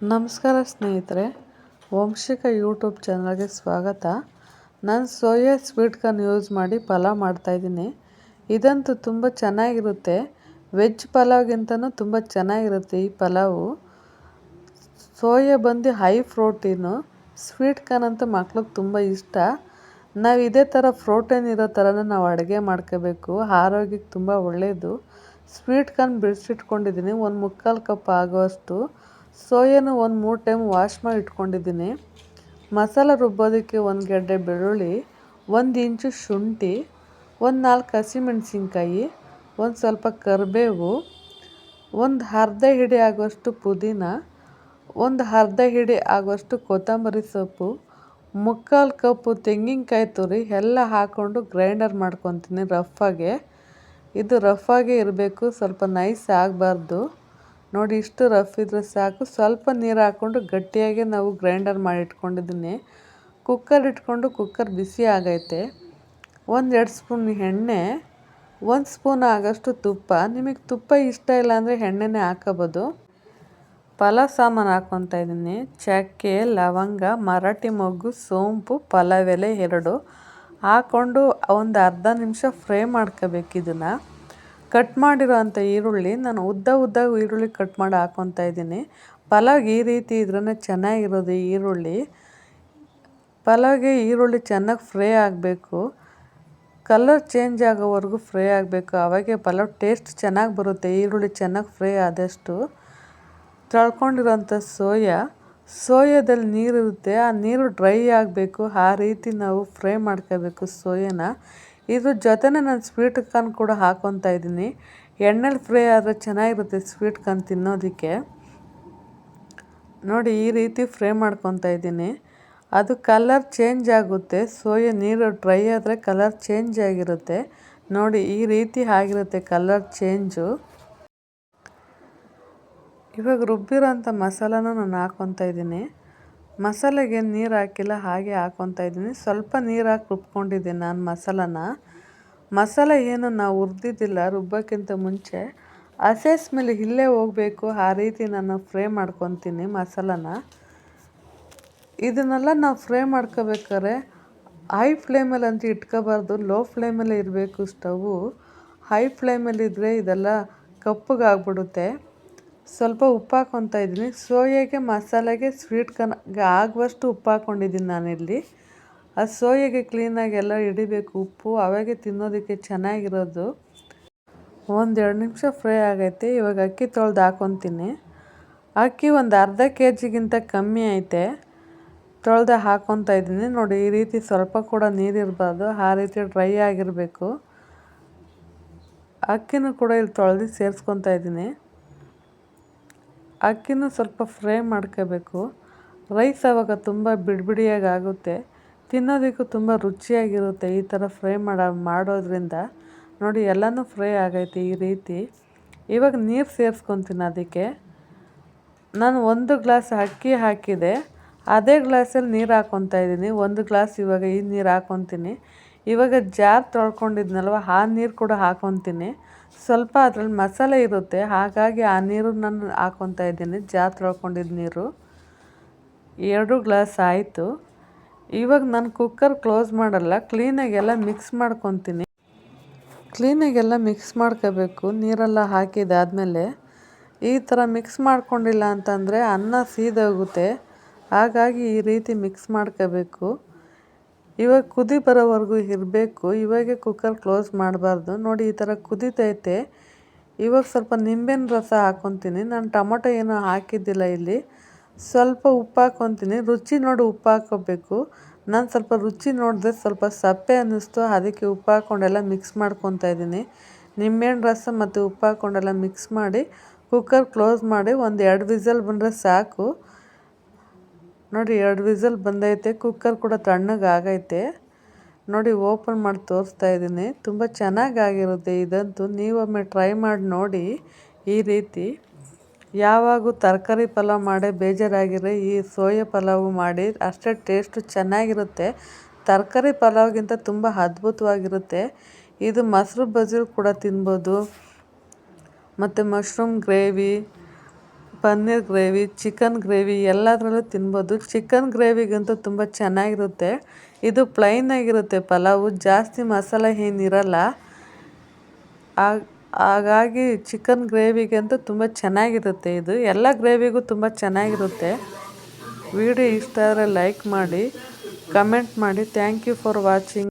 ನಮಸ್ಕಾರ ಸ್ನೇಹಿತರೆ, ವಂಶಿಕ ಯೂಟ್ಯೂಬ್ ಚಾನಲ್ಗೆ ಸ್ವಾಗತ. ನಾನು ಸೋಯಾ ಸ್ವೀಟ್ ಕಾರ್ನ್ ಯೂಸ್ ಮಾಡಿ ಪಲಾವ್ ಮಾಡ್ತಾಯಿದ್ದೀನಿ ಇದಂತೂ ತುಂಬ ಚೆನ್ನಾಗಿರುತ್ತೆ. ವೆಜ್ ಪಲಾವ್ಗಿಂತನೂ ತುಂಬ ಚೆನ್ನಾಗಿರುತ್ತೆ ಈ ಪಲಾವು. ಸೋಯಾ ಬಂದು ಹೈ ಪ್ರೋಟೀನು ಸ್ವೀಟ್ ಕಾರ್ನ್ ಅಂತೂ ಮಕ್ಳಿಗೆ ತುಂಬ ಇಷ್ಟ. ನಾವು ಇದೇ ಥರ ಪ್ರೋಟೀನ್ ಇರೋ ಥರನೇ ನಾವು ಅಡುಗೆ ಮಾಡ್ಕೋಬೇಕು. ಆರೋಗ್ಯಕ್ಕೆ ತುಂಬ ಒಳ್ಳೆಯದು ಸ್ವೀಟ್ ಕಾರ್ನ್ ಬಿಡಿಸಿಟ್ಕೊಂಡಿದ್ದೀನಿ ಒಂದು ಮುಕ್ಕಾಲು ಕಪ್ ಆಗುವಷ್ಟು. ಸೋಯಾನು ಒಂದು ಮೂರು ಟೈಮ್ ವಾಶ್ ಮಾಡಿ ಇಟ್ಕೊಂಡಿದ್ದೀನಿ. ಮಸಾಲ ರುಬ್ಬೋದಕ್ಕೆ ಒಂದು ಗೆಡ್ಡೆ ಬೆಳ್ಳುಳ್ಳಿ, ಒಂದು ಇಂಚು ಶುಂಠಿ, ಒಂದು ನಾಲ್ಕು ಹಸಿಮೆಣಸಿನ್ಕಾಯಿ, ಒಂದು ಸ್ವಲ್ಪ ಕರಿಬೇವು, ಒಂದು ಅರ್ಧ ಹಿಡಿ ಆಗುವಷ್ಟು ಪುದೀನ, ಒಂದು ಅರ್ಧ ಹಿಡಿ ಆಗುವಷ್ಟು ಕೊತ್ತಂಬರಿ ಸೊಪ್ಪು, ಮುಕ್ಕಾಲು ಕಪ್ಪು ತೆಂಗಿನಕಾಯಿ ತುರಿ ಎಲ್ಲ ಹಾಕ್ಕೊಂಡು ಗ್ರೈಂಡರ್ ಮಾಡ್ಕೊತೀನಿ ರಫ್ಫಾಗೆ ಇದು ರಫಾಗೆ ಇರಬೇಕು, ಸ್ವಲ್ಪ ನೈಸ್ ಆಗಬಾರ್ದು. ನೋಡಿ, ಇಷ್ಟು ರಫ್ ಇದ್ದರೆ ಸಾಕು. ಸ್ವಲ್ಪ ನೀರು ಹಾಕ್ಕೊಂಡು ಗಟ್ಟಿಯಾಗಿ ನಾವು ಗ್ರೈಂಡರ್ ಮಾಡಿ ಇಟ್ಕೊಂಡಿದ್ದೀನಿ. ಕುಕ್ಕರ್ ಇಟ್ಕೊಂಡು ಕುಕ್ಕರ್ ಬಿಸಿ ಆಗೈತೆ. ಒಂದೆರಡು ಸ್ಪೂನ್ ಎಣ್ಣೆ, ಒಂದು ಸ್ಪೂನ್ ಆಗೋಷ್ಟು ತುಪ್ಪ. ನಿಮಗೆ ತುಪ್ಪ ಇಷ್ಟ ಇಲ್ಲ ಅಂದರೆ ಎಣ್ಣೆನೇ ಹಾಕೋಬೋದು. ಪಲಾವ್ ಸಾಮಾನು ಹಾಕ್ಕೊತಾ ಇದ್ದೀನಿ. ಚಕ್ಕೆ, ಲವಂಗ, ಮರಾಠಿ ಮೊಗ್ಗು, ಸೋಂಪು, ಪಲಾವ್ ಎಲೆ ಎರಡು ಹಾಕ್ಕೊಂಡು ಒಂದು ಅರ್ಧ ನಿಮಿಷ ಫ್ರೈ ಮಾಡ್ಕೋಬೇಕು ಇದನ್ನು. ಕಟ್ ಮಾಡಿರೋಂಥ ಈರುಳ್ಳಿ ನಾನು ಉದ್ದ ಉದ್ದ ಈರುಳ್ಳಿ ಕಟ್ ಮಾಡಿ ಹಾಕ್ಕೊತಾ ಇದ್ದೀನಿ. ಪಲಾವ್ ಈ ರೀತಿ ಇದ್ರೇ ಚೆನ್ನಾಗಿರೋದು ಈರುಳ್ಳಿ. ಪಲಾವ್ಗೆ ಈರುಳ್ಳಿ ಚೆನ್ನಾಗಿ ಫ್ರೈ ಆಗಬೇಕು. ಕಲರ್ ಚೇಂಜ್ ಆಗೋವರೆಗೂ ಫ್ರೈ ಆಗಬೇಕು. ಅವಾಗೆ ಪಲಾವ್ ಟೇಸ್ಟ್ ಚೆನ್ನಾಗಿ ಬರುತ್ತೆ. ಈರುಳ್ಳಿ ಚೆನ್ನಾಗಿ ಫ್ರೈ ಆದಷ್ಟು ತಳ್ಕೊಂಡಿರೋಂಥ ಸೋಯಾ. ಸೋಯಾದಲ್ಲಿ ನೀರಿರುತ್ತೆ. ಆ ನೀರು ಡ್ರೈ ಆಗಬೇಕು. ಆ ರೀತಿ ನಾವು ಫ್ರೈ ಮಾಡ್ಕೋಬೇಕು ಸೋಯಾನ. ಇದ್ರ ಜೊತೆನೇ ನಾನು ಸ್ವೀಟ್ ಕಾರ್ನ್ ಕೂಡ ಹಾಕೊತಾ ಇದ್ದೀನಿ. ಎಣ್ಣೆಲಿ ಫ್ರೈ ಆದರೆ ಚೆನ್ನಾಗಿರುತ್ತೆ ಸ್ವೀಟ್ ಕಾರ್ನ್ ತಿನ್ನೋದಕ್ಕೆ. ನೋಡಿ ಈ ರೀತಿ ಫ್ರೈ ಮಾಡ್ಕೊತಾ ಇದ್ದೀನಿ. ಅದು ಕಲರ್ ಚೇಂಜ್ ಆಗುತ್ತೆ. ಸೋಯಾ ನೀರು ಡ್ರೈ ಆದರೆ ಕಲರ್ ಚೇಂಜ್ ಆಗಿರುತ್ತೆ. ನೋಡಿ ಈ ರೀತಿ ಆಗಿರುತ್ತೆ ಕಲರ್ ಚೇಂಜು ಇವಾಗ ರುಬ್ಬಿರೋಂಥ ಮಸಾಲನ ನಾನು ಹಾಕ್ಕೊತಾ ಇದ್ದೀನಿ. ಮಸಾಲೆಗೆ ನೀರು ಹಾಕಿಲ್ಲ, ಹಾಗೆ ಹಾಕೊತಾ ಇದ್ದೀನಿ. ಸ್ವಲ್ಪ ನೀರು ಹಾಕಿ ರುಬ್ಕೊಂಡಿದ್ದೀನಿ ನಾನು ಮಸಾಲನ. ಮಸಾಲೆ ಏನು ನಾವು ಹುರಿದಿದ್ದಿಲ್ಲ, ರುಬ್ಬೋಕ್ಕಿಂತ ಮುಂಚೆ. ಹಸೆ ಸ್ಮೆಲ್ ಇಲ್ಲೇ ಹೋಗಬೇಕು, ಆ ರೀತಿ ನಾನು ಫ್ರೈ ಮಾಡ್ಕೊತೀನಿ ಮಸಾಲನ. ಇದನ್ನೆಲ್ಲ ನಾವು ಫ್ರೈ ಮಾಡ್ಕೋಬೇಕಾದ್ರೆ ಹೈ ಫ್ಲೇಮಲ್ಲಿ ಅಂತ ಇಟ್ಕೋಬಾರ್ದು ಲೋ ಫ್ಲೇಮಲ್ಲೇ ಇರಬೇಕು ಸ್ಟವು ಹೈ ಫ್ಲೇಮಲ್ಲಿದ್ದರೆ ಇದೆಲ್ಲ ಕಪ್ಪಗಾಗ್ಬಿಡುತ್ತೆ. ಸ್ವಲ್ಪ ಉಪ್ಪು ಹಾಕ್ಕೊತಾ ಇದ್ದೀನಿ. ಸೋಯಾಗೆ ಮಸಾಲೆಗೆ ಸ್ವೀಟ್ ಕನ್ ಆಗುವಷ್ಟು ಉಪ್ಪು ಹಾಕ್ಕೊಂಡಿದ್ದೀನಿ ನಾನಿಲ್ಲಿ. ಆ ಸೋಯಾಗೆ ಕ್ಲೀನಾಗಿ ಎಲ್ಲ ಹಿಡಿಬೇಕು ಉಪ್ಪು, ಅವಾಗೆ ತಿನ್ನೋದಕ್ಕೆ ಚೆನ್ನಾಗಿರೋದು. ಒಂದೆರಡು ನಿಮಿಷ ಫ್ರೈ ಆಗೈತೆ, ಇವಾಗ ಅಕ್ಕಿ ತೊಳೆದು ಹಾಕ್ಕೊತೀನಿ ಅಕ್ಕಿ ಒಂದು ಅರ್ಧ ಕೆ ಜಿಗಿಂತ ಕಮ್ಮಿ ಐತೆ. ತೊಳೆದು ಹಾಕ್ಕೊತಾ ಇದ್ದೀನಿ. ನೋಡಿ, ಈ ರೀತಿ ಸ್ವಲ್ಪ ಕೂಡ ನೀರಿರಬಾರ್ದು, ಆ ರೀತಿ ಡ್ರೈ ಆಗಿರಬೇಕು. ಅಕ್ಕಿನೂ ಕೂಡ ಇಲ್ಲಿ ತೊಳೆದು ಸೇರಿಸ್ಕೊತಾ ಇದ್ದೀನಿ. ಅಕ್ಕಿನೂ ಸ್ವಲ್ಪ ಫ್ರೈ ಮಾಡ್ಕೋಬೇಕು. ರೈಸ್ ಆವಾಗ ತುಂಬ ಬಿಡಿಬಿಡಿಯಾಗಿ ಆಗುತ್ತೆ ತಿನ್ನೋದಕ್ಕೂ ತುಂಬ ರುಚಿಯಾಗಿರುತ್ತೆ ಈ ಥರ ಫ್ರೈ ಮಾಡೋ, ಮಾಡೋದ್ರಿಂದ. ನೋಡಿ, ಎಲ್ಲನೂ ಫ್ರೈ ಆಗೈತೆ ಈ ರೀತಿ. ಇವಾಗ ನೀರು ಸೇರಿಸ್ಕೊತೀನಿ ಅದಕ್ಕೆ ನಾನು ಒಂದು ಗ್ಲಾಸ್ ಅಕ್ಕಿ ಹಾಕಿದೆ. ಅದೇ ಗ್ಲಾಸಲ್ಲಿ ನೀರು ಹಾಕ್ಕೊತಾ ಇದ್ದೀನಿ. ಒಂದು ಗ್ಲಾಸ್ ಇವಾಗ ಈ ನೀರು ಹಾಕ್ಕೊತೀನಿ ಇವಾಗ ಜಾರ್ ತೊಳ್ಕೊಂಡಿದ್ನಲ್ವ, ಆ ನೀರು ಕೂಡ ಹಾಕ್ಕೊತೀನಿ ಸ್ವಲ್ಪ ಅದ್ರಲ್ಲಿ ಮಸಾಲೆ ಇರುತ್ತೆ. ಹಾಗಾಗಿ ಆ ನೀರು ನಾನು ಹಾಕ್ಕೊತಾ ಇದ್ದೀನಿ. ಜಾರ್ ತೊಳ್ಕೊಂಡಿದ್ದ ನೀರು. ಎರಡು ಗ್ಲಾಸ್ ಆಯಿತು. ಇವಾಗ ನಾನು ಕುಕ್ಕರ್ ಕ್ಲೋಸ್ ಮಾಡಲ್ಲ. ಕ್ಲೀನಾಗೆಲ್ಲ ಮಿಕ್ಸ್ ಮಾಡ್ಕೊತೀನಿ. ಕ್ಲೀನಾಗೆಲ್ಲ ಮಿಕ್ಸ್ ಮಾಡ್ಕೋಬೇಕು. ನೀರೆಲ್ಲ ಹಾಕಿದಾದಮೇಲೆ ಈ ಥರ ಮಿಕ್ಸ್ ಮಾಡ್ಕೊಂಡಿಲ್ಲ ಅಂತಂದರೆ ಅನ್ನ ಸೀದೋಗುತ್ತೆ. ಹಾಗಾಗಿ ಈ ರೀತಿ ಮಿಕ್ಸ್ ಮಾಡ್ಕೋಬೇಕು. ಇವಾಗ ಕುದಿ ಬರೋವರೆಗೂ ಇರಬೇಕು, ಇವಾಗೆ ಕುಕ್ಕರ್ ಕ್ಲೋಸ್ ಮಾಡಬಾರ್ದು. ನೋಡಿ ಈ ಥರ ಕುದಿತೈತೆ. ಇವಾಗ ಸ್ವಲ್ಪ ನಿಂಬೆನ ರಸ ಹಾಕ್ಕೊತೀನಿ ನಾನು ಟೊಮೊಟೊ ಏನೂ ಹಾಕಿದ್ದಿಲ್ಲ ಇಲ್ಲಿ. ಸ್ವಲ್ಪ ಉಪ್ಪು ಹಾಕ್ಕೊತೀನಿ ರುಚಿ ನೋಡಿ ಉಪ್ಪು ಹಾಕೋಬೇಕು. ನಾನು ಸ್ವಲ್ಪ ರುಚಿ ನೋಡಿದ್ರೆ ಸ್ವಲ್ಪ ಸಪ್ಪೆ ಅನ್ನಿಸ್ತು. ಅದಕ್ಕೆ ಉಪ್ಪು ಹಾಕೊಂಡೆಲ್ಲ ಮಿಕ್ಸ್ ಮಾಡ್ಕೊತಾ ಇದ್ದೀನಿ. ನಿಂಬೆಹಣ್ಣು ರಸ ಮತ್ತು ಉಪ್ಪು ಹಾಕ್ಕೊಂಡೆಲ್ಲ ಮಿಕ್ಸ್ ಮಾಡಿ ಕುಕ್ಕರ್ ಕ್ಲೋಸ್ ಮಾಡಿ ಒಂದು ಎರಡು ವಿಸಲ್ ಬಂದರೆ ಸಾಕು. ನೋಡಿ ಎರಡು ವಿಸಲ್ ಬಂದೈತೆ ಕುಕ್ಕರ್ ಕೂಡ ತಣ್ಣಗಾಗೈತೆ ನೋಡಿ ಓಪನ್ ಮಾಡಿ ತೋರಿಸ್ತಾ ಇದ್ದೀನಿ. ತುಂಬ ಚೆನ್ನಾಗಾಗಿರುತ್ತೆ ಇದಂತೂ. ನೀವೊಮ್ಮೆ ಟ್ರೈ ಮಾಡಿ ನೋಡಿ ಈ ರೀತಿ. ಯಾವಾಗೂ ತರಕಾರಿ ಪಲಾವ್ ಮಾಡೇ ಬೇಜಾರಾಗಿರೋ ಈ ಸೋಯಾ ಪಲಾವು ಮಾಡಿ ಅಷ್ಟೇ ಟೇಸ್ಟು ಚೆನ್ನಾಗಿರುತ್ತೆ. ತರಕಾರಿ ಪಲಾವ್ಗಿಂತ ತುಂಬ ಅದ್ಭುತವಾಗಿರುತ್ತೆ. ಇದು ಮೊಸರು ಬಜ್ಜಿ ಕೂಡ ತಿನ್ಬೋದು. ಮತ್ತು mushroom gravy paneer gravy, chicken gravy ಎಲ್ಲದರಲ್ಲೂ ತಿನ್ಬೋದು. ಚಿಕನ್ ಗ್ರೇವಿಗಂತೂ ತುಂಬ ಚೆನ್ನಾಗಿರುತ್ತೆ. ಇದು ಪ್ಲೈನ್ ಆಗಿರುತ್ತೆ. ಪಲಾವು ಜಾಸ್ತಿ ಮಸಾಲೆ ಏನಿರಲ್ಲ ಹಾಗ್- ಹಾಗಾಗಿ ಚಿಕನ್ ಗ್ರೇವಿಗಂತೂ ತುಂಬ ಚೆನ್ನಾಗಿರುತ್ತೆ ಇದು. ಎಲ್ಲ ಗ್ರೇವಿಗೂ ತುಂಬ ಚೆನ್ನಾಗಿರುತ್ತೆ. ವಿಡಿಯೋ ಇಷ್ಟ ಆದರೆ ಲೈಕ್ ಮಾಡಿ ಕಮೆಂಟ್ ಮಾಡಿ. Thank you for watching